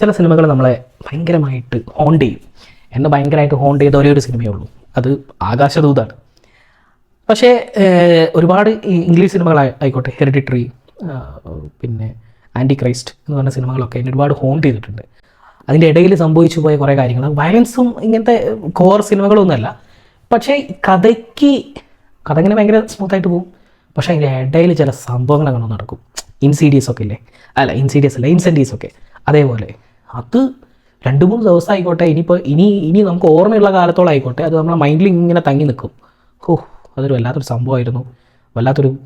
ചില സിനിമകൾ നമ്മളെ ഭയങ്കരമായിട്ട് ഹോണ്ട് ചെയ്യും. എന്നെ ഭയങ്കരമായിട്ട് ഹോണ്ട് ചെയ്ത ഒരേ ഒരു സിനിമയേ ഉള്ളൂ. അത് ആകാശദൂതാണ്. പക്ഷേ ഒരുപാട് ഇംഗ്ലീഷ് സിനിമകൾ ആയിക്കോട്ടെ ഹെറിഡിറ്ററി പിന്നെ ആന്റി ക്രൈസ്റ്റ് എന്ന് പറഞ്ഞ സിനിമകളൊക്കെ എന്നെ ഒരുപാട് ഹോണ്ട് ചെയ്തിട്ടുണ്ട്. അതിന്റെ ഇടയിൽ സംഭവിച്ചു പോയ കുറേ കാര്യങ്ങൾ വയലൻസും ഇങ്ങനത്തെ കോർ സിനിമകളൊന്നുമല്ല. പക്ഷേ കഥയ്ക്ക് കഥ ഇങ്ങനെ ഭയങ്കര സ്മൂത്തായിട്ട് പോകും. പക്ഷേ അതിന്റെ ഇടയിൽ ചില സംഭവങ്ങൾ അങ്ങനെ നടക്കും. ഇൻസീഡിയസ് ഒക്കെ ഇല്ലേ? അല്ല ഇൻസീഡിയസ് അല്ല ഇൻസെന്റീവ്സ് ഒക്കെ. അതേപോലെ അത് രണ്ട് മൂന്ന് ദിവസം ആയിക്കോട്ടെ. ഇനിയിപ്പോൾ ഇനി ഇനി നമുക്ക് ഓർമ്മയുള്ള കാലത്തോളം ആയിക്കോട്ടെ. അത് നമ്മളെ മൈൻഡിൽ ഇങ്ങനെ തങ്ങി നിൽക്കും. ഓ അതൊരു വല്ലാത്തൊരു സംഭവമായിരുന്നു. വല്ലാത്തൊരു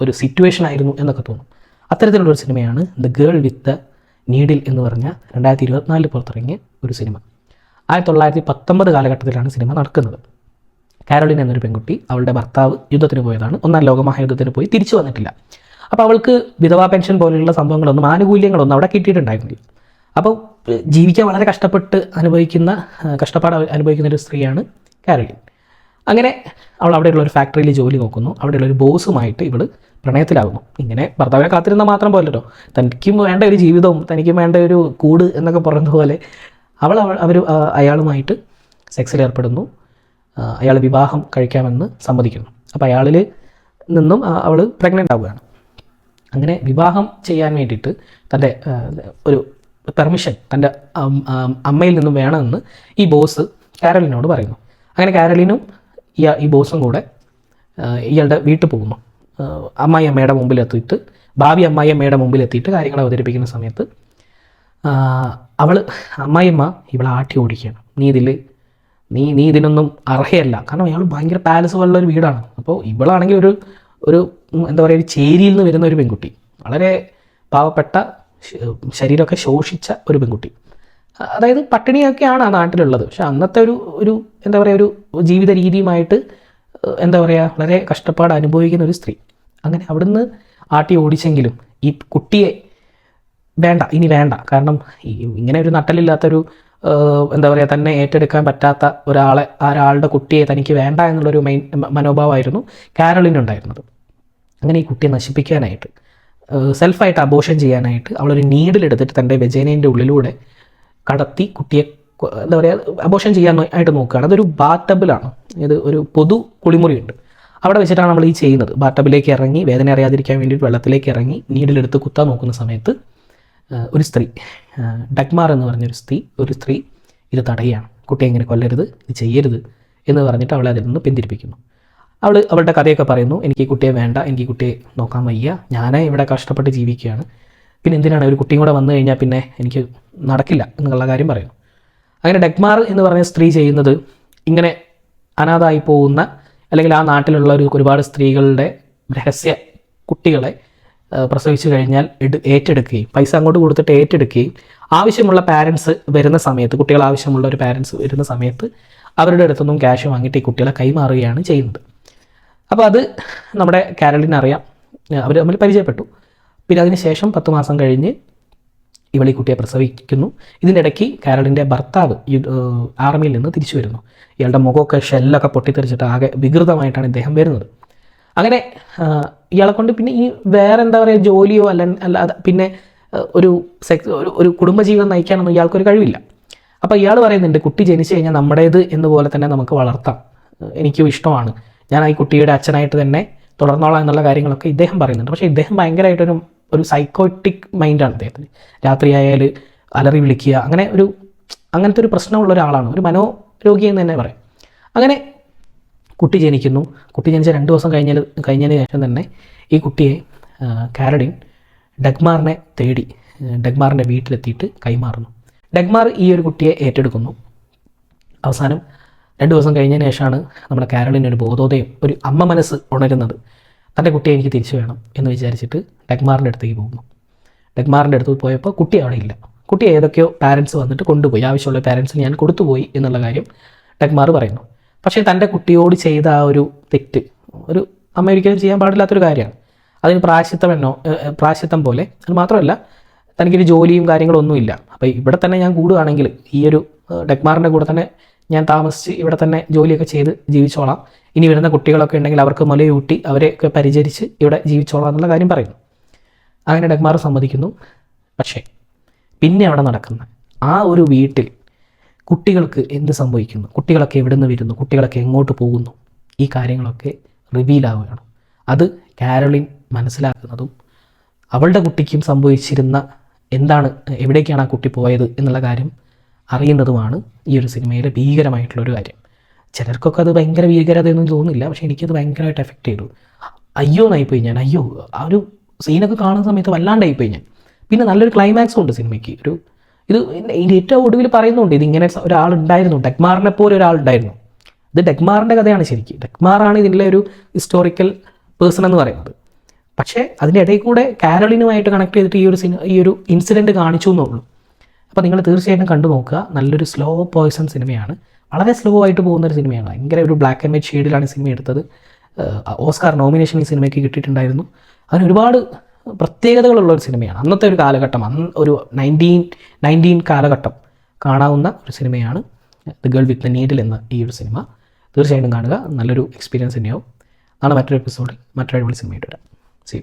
ഒരു സിറ്റുവേഷൻ ആയിരുന്നു എന്നൊക്കെ തോന്നും. അത്തരത്തിലുള്ള ഒരു സിനിമയാണ് the girl with the needle എന്ന് പറഞ്ഞ രണ്ടായിരത്തി ഇരുപത്തിനാലിൽ പുറത്തിറങ്ങിയ ഒരു സിനിമ. ആയിരത്തി തൊള്ളായിരത്തി പത്തൊമ്പത് കാലഘട്ടത്തിലാണ് സിനിമ നടക്കുന്നത്. കാരോളിൻ എന്നൊരു പെൺകുട്ടി അവളുടെ ഭർത്താവ് യുദ്ധത്തിന് പോയതാണ്. ഒന്നാം ലോകമഹായുദ്ധത്തിന് പോയി തിരിച്ചു വന്നിട്ടില്ല. അപ്പോൾ അവൾക്ക് വിധവാ പെൻഷൻ പോലെയുള്ള സംഭവങ്ങളൊന്നും ആനുകൂല്യങ്ങളൊന്നും അവിടെ കിട്ടിയിട്ടുണ്ടായിരുന്നില്ല. അപ്പോൾ ജീവിക്കാൻ വളരെ കഷ്ടപ്പെട്ട് അനുഭവിക്കുന്ന കഷ്ടപ്പാട് അനുഭവിക്കുന്ന ഒരു സ്ത്രീയാണ് കാരളിൻ അങ്ങനെ അവൾ അവിടെയുള്ള ഒരു ഫാക്ടറിയിൽ ജോലി നോക്കുന്നു. അവിടെയുള്ള ഒരു ബോസുമായിട്ട് ഇവൾ പ്രണയത്തിലാകുന്നു. ഇങ്ങനെ ഭർത്താവിനെ കാത്തിരുന്ന മാത്രം പോലല്ലോ തനിക്കും വേണ്ട ഒരു ജീവിതവും തനിക്കും വേണ്ട ഒരു കൂട് എന്നൊക്കെ പറയുന്നതുപോലെ അവൾ അവൾ അവർ അയാളുമായിട്ട് സെക്സിൽ ഏർപ്പെടുന്നു. അയാൾ വിവാഹം കഴിക്കാമെന്ന് സമ്മതിക്കുന്നു. അപ്പോൾ അയാളിൽ നിന്നും അവൾ പ്രഗ്നന്റ് ആവുകയാണ്. അങ്ങനെ വിവാഹം ചെയ്യാൻ വേണ്ടിയിട്ട് തന്റെ ഒരു പെർമിഷൻ തന്റെ അമ്മയിൽ നിന്നും വേണമെന്ന് ഈ ബോസ് കാരലിനോട് പറയുന്നു. അങ്ങനെ കാരലിനും ഈ ഈ ബോസും കൂടെ ഇയാളുടെ വീട്ടിൽ പോകുന്നു. അമ്മായി അമ്മയുടെ മുമ്പിൽ എത്തിയിട്ട് ഭാവി അമ്മായി അമ്മയുടെ മുമ്പിൽ എത്തിയിട്ട് കാര്യങ്ങൾ അവതരിപ്പിക്കുന്ന സമയത്ത് അവൾ അമ്മായിയമ്മ ഇവളെ ആട്ടി ഓടിക്കുകയാണ്. നീ ഇതിൽ നീ നീ ഇതിനൊന്നും അർഹയല്ല. കാരണം അയാൾ ഭയങ്കര പാലസ് പോലുള്ള ഒരു വീടാണ്. അപ്പോൾ ഇവളാണെങ്കിൽ ഒരു ഒരു എന്താ പറയുക ഒരു ചേരിയിൽ നിന്ന് വരുന്ന ഒരു പെൺകുട്ടി. വളരെ പാവപ്പെട്ട ശരീരമൊക്കെ ശോഷിച്ച ഒരു പെൺകുട്ടി. അതായത് പട്ടിണിയൊക്കെയാണ് ആ നാട്ടിലുള്ളത്. പക്ഷെ അന്നത്തെ ഒരു ഒരു എന്താ പറയുക ഒരു ജീവിത രീതിയുമായിട്ട് എന്താ പറയുക വളരെ കഷ്ടപ്പാട് അനുഭവിക്കുന്ന ഒരു സ്ത്രീ. അങ്ങനെ അവിടുന്ന് ആട്ടി ഓടിച്ചെങ്കിലും ഈ കുട്ടിയെ വേണ്ട ഇനി വേണ്ട. കാരണം ഇങ്ങനെ ഒരു നട്ടലില്ലാത്തൊരു എന്താ പറയുക തന്നെ ഏറ്റെടുക്കാൻ പറ്റാത്ത ഒരാളെ ഒരാളുടെ കുട്ടിയെ തനിക്ക് വേണ്ട എന്നുള്ളൊരു മൈൻ മനോഭാവമായിരുന്നു കാരളിനുണ്ടായിരുന്നത്. അങ്ങനെ ഈ കുട്ടിയെ നശിപ്പിക്കാനായിട്ട് സെൽഫായിട്ട് അബോഷൻ ചെയ്യാനായിട്ട് അവളൊരു നീഡിലെടുത്തിട്ട് തന്റെ വെജേനേന്റെ ഉള്ളിലൂടെ കടത്തി കുട്ടിയെ എന്താ പറയുക അബോഷൻ ചെയ്യാൻ ആയിട്ട് നോക്കുകയാണ്. അതൊരു ബാത്തബിളാണ് ഇത് ഒരു പൊതു കുളിമുറിയുണ്ട്. അവിടെ വെച്ചിട്ടാണ് നമ്മൾ ഈ ചെയ്യുന്നത്. ബാത്തബിലേക്ക് ഇറങ്ങി വേദന അറിയാതിരിക്കാൻ വേണ്ടിയിട്ട് വെള്ളത്തിലേക്ക് ഇറങ്ങി നീഡിലെടുത്ത് കുത്താൻ നോക്കുന്ന സമയത്ത് ഒരു സ്ത്രീ ഡഗ്മാർ എന്ന് പറഞ്ഞൊരു സ്ത്രീ ഒരു സ്ത്രീ ഇത് തടയുകയാണ്. കുട്ടിയെ ഇങ്ങനെ കൊല്ലരുത് ഇത് ചെയ്യരുത് എന്ന് പറഞ്ഞിട്ട് അവളെ അതിൽ നിന്ന് പിന്തിരിപ്പിക്കുന്നു. അവൾ അവളുടെ കഥയൊക്കെ പറയുന്നു. എനിക്ക് കുട്ടിയെ വേണ്ട എനിക്ക് കുട്ടിയെ നോക്കാൻ വയ്യ. ഞാൻ ഇവിടെ കഷ്ടപ്പെട്ട് ജീവിക്കുകയാണ്. പിന്നെ എന്തിനാണ് ഒരു കുട്ടിയും കൂടെ വന്നു കഴിഞ്ഞാൽ പിന്നെ എനിക്ക് നടക്കില്ല എന്നുള്ള കാര്യം പറയുന്നു. അങ്ങനെ ഡഗ്മാർ എന്ന് പറഞ്ഞ സ്ത്രീ ചെയ്യുന്നത് ഇങ്ങനെ അനാഥായി പോകുന്ന അല്ലെങ്കിൽ ആ നാട്ടിലുള്ള ഒരു ഒരുപാട് സ്ത്രീകളുടെ രഹസ്യ കുട്ടികളെ പ്രസവിച്ചു കഴിഞ്ഞാൽ ഏറ്റെടുക്കുകയും പൈസ അങ്ങോട്ട് കൊടുത്തിട്ട് ഏറ്റെടുക്കുകയും ആവശ്യമുള്ള പാരൻസ് വരുന്ന സമയത്ത് കുട്ടികൾ ആവശ്യമുള്ള ഒരു പാരൻസ് വരുന്ന സമയത്ത് അവരുടെ അടുത്തൊന്നും ക്യാഷ് വാങ്ങിയിട്ട് ഈ കുട്ടികളെ കൈമാറുകയാണ് ചെയ്യുന്നത്. അപ്പോൾ അത് നമ്മുടെ കാരലിന് അറിയാം. അവർ തമ്മിൽ പരിചയപ്പെട്ടു. പിന്നെ അതിന് ശേഷം പത്ത് മാസം കഴിഞ്ഞ് ഇവൾ ഈ കുട്ടിയെ പ്രസവിക്കുന്നു. ഇതിന്റെ ഇടയ്ക്ക് കാരളിന്റെ ഭർത്താവ് ആർമിയിൽ നിന്ന് തിരിച്ചു വരുന്നു. ഇയാളുടെ മുഖമൊക്കെ ഷെല്ലൊക്കെ പൊട്ടിത്തെറിച്ചിട്ട് ആകെ വികൃതമായിട്ടാണ് ഇദ്ദേഹം വരുന്നത്. അങ്ങനെ ഇയാളെ കൊണ്ട് പിന്നെ ഈ വേറെ എന്താ പറയുക ജോലിയോ അല്ല അല്ലാതെ പിന്നെ ഒരു സെക്സ് ഒരു ഒരു കുടുംബജീവിതം നയിക്കാനൊന്നും ഇയാൾക്കൊരു കഴിവില്ല. അപ്പോൾ ഇയാൾ പറയുന്നുണ്ട് കുട്ടി ജനിച്ചു കഴിഞ്ഞാൽ നമ്മുടേത് എന്നപോലെ തന്നെ നമുക്ക് വളർത്താം. എനിക്കും ഇഷ്ടമാണ്. ഞാൻ ഈ കുട്ടിയുടെ അച്ഛനായിട്ട് തന്നെ തുടർന്നോളാം എന്നുള്ള കാര്യങ്ങളൊക്കെ ഇദ്ദേഹം പറയുന്നുണ്ട്. പക്ഷേ ഇദ്ദേഹം ഭയങ്കരമായിട്ടൊരു ഒരു സൈക്കോട്ടിക് മൈൻഡാണ് അദ്ദേഹത്തിന് രാത്രിയായാൽ അലറി വിളിക്കുക അങ്ങനെ ഒരു അങ്ങനത്തെ ഒരു പ്രശ്നമുള്ള ഒരാളാണ്. ഒരു മനോരോഗി എന്ന് തന്നെ പറയാം. അങ്ങനെ കുട്ടി ജനിക്കുന്നു. കുട്ടി ജനിച്ച രണ്ട് ദിവസം കഴിഞ്ഞ കഴിഞ്ഞതിന് ശേഷം തന്നെ ഈ കുട്ടിയെ കാരഡിൻ ഡഗ്മാറിനെ തേടി ഡഗ്മാറിന്റെ വീട്ടിലെത്തിയിട്ട് കൈമാറുന്നു. ഡഗ്മാർ ഈ ഒരു കുട്ടിയെ ഏറ്റെടുക്കുന്നു. അവസാനം രണ്ട് ദിവസം കഴിഞ്ഞതിന് ശേഷമാണ് നമ്മുടെ കാരളിന് ഒരു ബോധോദയം ഒരു അമ്മ മനസ്സ് ഉണരുന്നത്. തന്റെ കുട്ടിയെ എനിക്ക് തിരിച്ചു വേണം എന്ന് വിചാരിച്ചിട്ട് ഡെഗ്മാറിന്റെ അടുത്തേക്ക് പോകുന്നു. ഡെഗ്മാറിന്റെ അടുത്ത് പോയപ്പോൾ കുട്ടി അവിടെ ഇല്ല. കുട്ടി ഏതൊക്കെയോ പാരൻസ് വന്നിട്ട് കൊണ്ടുപോയി. ആവശ്യമുള്ള പാരൻസിന് ഞാൻ കൊടുത്തുപോയി എന്നുള്ള കാര്യം ഡെഗ്മാർ പറയുന്നു. പക്ഷേ തന്റെ കുട്ടിയോട് ചെയ്ത ആ ഒരു തെറ്റ് ഒരു അമ്മ ഒരിക്കലും ചെയ്യാൻ പാടില്ലാത്തൊരു കാര്യമാണ്. അതിന് പ്രാശിത്തം എന്നോ ഏഹ്, പോലെ അത് മാത്രമല്ല തനിക്കൊരു ജോലിയും കാര്യങ്ങളൊന്നുമില്ല. അപ്പോൾ ഇവിടെ തന്നെ ഞാൻ കൂടുകയാണെങ്കിൽ ഈ ഒരു ഡെക്മാറിന്റെ കൂടെ തന്നെ ഞാൻ താമസിച്ച് ഇവിടെ തന്നെ ജോലിയൊക്കെ ചെയ്ത് ജീവിച്ചോളാം. ഇനി വരുന്ന കുട്ടികളൊക്കെ ഉണ്ടെങ്കിൽ അവർക്ക് മുലയൂട്ടി അവരെയൊക്കെ പരിചരിച്ച് ഇവിടെ ജീവിച്ചോളാം എന്നുള്ള കാര്യം പറയുന്നു. അങ്ങനെ ഡഗ്മാർ സമ്മതിക്കുന്നു. പക്ഷേ പിന്നെ അവിടെ നടക്കുന്ന ആ ഒരു വീട്ടിൽ കുട്ടികൾക്ക് എന്ത് സംഭവിക്കുന്നു? കുട്ടികളൊക്കെ എവിടെ നിന്ന് വരുന്നു? കുട്ടികളൊക്കെ എങ്ങോട്ട് പോകുന്നു? ഈ കാര്യങ്ങളൊക്കെ റിവീലാവുകയാണ് അത് കാരോളിൻ മനസ്സിലാക്കുന്നതും അവളുടെ കുട്ടിക്കും സംഭവിച്ചിരുന്ന എന്താണ് എവിടേക്കാണ് ആ കുട്ടി പോയത് എന്നുള്ള കാര്യം അറിയുന്നതുമാണ് ഈ ഒരു സിനിമയിലെ ഭീകരമായിട്ടുള്ളൊരു കാര്യം. ചിലർക്കൊക്കെ അത് ഭയങ്കര ഭീകരതയൊന്നും തോന്നില്ല പക്ഷേ എനിക്കത് ഭയങ്കരമായിട്ട് എഫക്റ്റ് ചെയ്തു. അയ്യോ എന്നായിപ്പോയി ഞാൻ. അയ്യോ ആ ഒരു സീനൊക്കെ കാണുന്ന സമയത്ത് വല്ലാണ്ടായിപ്പോയി ഞാൻ. പിന്നെ നല്ലൊരു ക്ലൈമാക്സും ഉണ്ട് സിനിമയ്ക്ക്. ഒരു ഇത് ഇതിന്റെ ഏറ്റവും ഒടുവിൽ പറയുന്നുണ്ട് ഇത് ഇങ്ങനെ ഒരാളുണ്ടായിരുന്നു ഡെക്മാറിനെ പോലെ ഒരാളുണ്ടായിരുന്നു. ഇത് ഡെക്മാറിന്റെ കഥയാണ് ശരിക്കും. ഡെക്മാറാണ് ഇതിന്റെ ഒരു ഹിസ്റ്റോറിക്കൽ പേഴ്സൺ എന്ന് പറയുന്നത്. പക്ഷേ അതിന്റെ ഇടയിൽ കൂടെ കാരളിനുമായിട്ട് കണക്ട് ചെയ്തിട്ട് ഈ ഒരു സിനിമ ഈ ഒരു ഇൻസിഡന്റ് കാണിച്ചു എന്നുള്ളൂ. അപ്പോൾ നിങ്ങൾ തീർച്ചയായിട്ടും കണ്ടു നോക്കുക. നല്ലൊരു സ്ലോ പോയ്സൺ സിനിമയാണ്. വളരെ സ്ലോ ആയിട്ട് പോകുന്ന ഒരു സിനിമയാണ്. ഭയങ്കര ഒരു ബ്ലാക്ക് ആൻഡ് വൈറ്റ് ഷെയ്ഡിലാണ് സിനിമ എടുത്തത്. ഓസ്കാർ നോമിനേഷൻ ഈ സിനിമയ്ക്ക് കിട്ടിയിട്ടുണ്ടായിരുന്നു. അതിന് ഒരുപാട് പ്രത്യേകതകളുള്ള ഒരു സിനിമയാണ്. അന്നത്തെ ഒരു കാലഘട്ടം അന്ന് ഒരു നയന്റീൻ നയന്റീൻ കാലഘട്ടം കാണാവുന്ന ഒരു സിനിമയാണ് the girl with the needle എന്ന ഈ ഒരു സിനിമ. തീർച്ചയായിട്ടും കാണുക. നല്ലൊരു എക്സ്പീരിയൻസ് തന്നെയാവും. നാളെ മറ്റൊരു എപ്പിസോഡിൽ മറ്റൊരു അടിപൊളി സിനിമയായിട്ട് വരാം. സി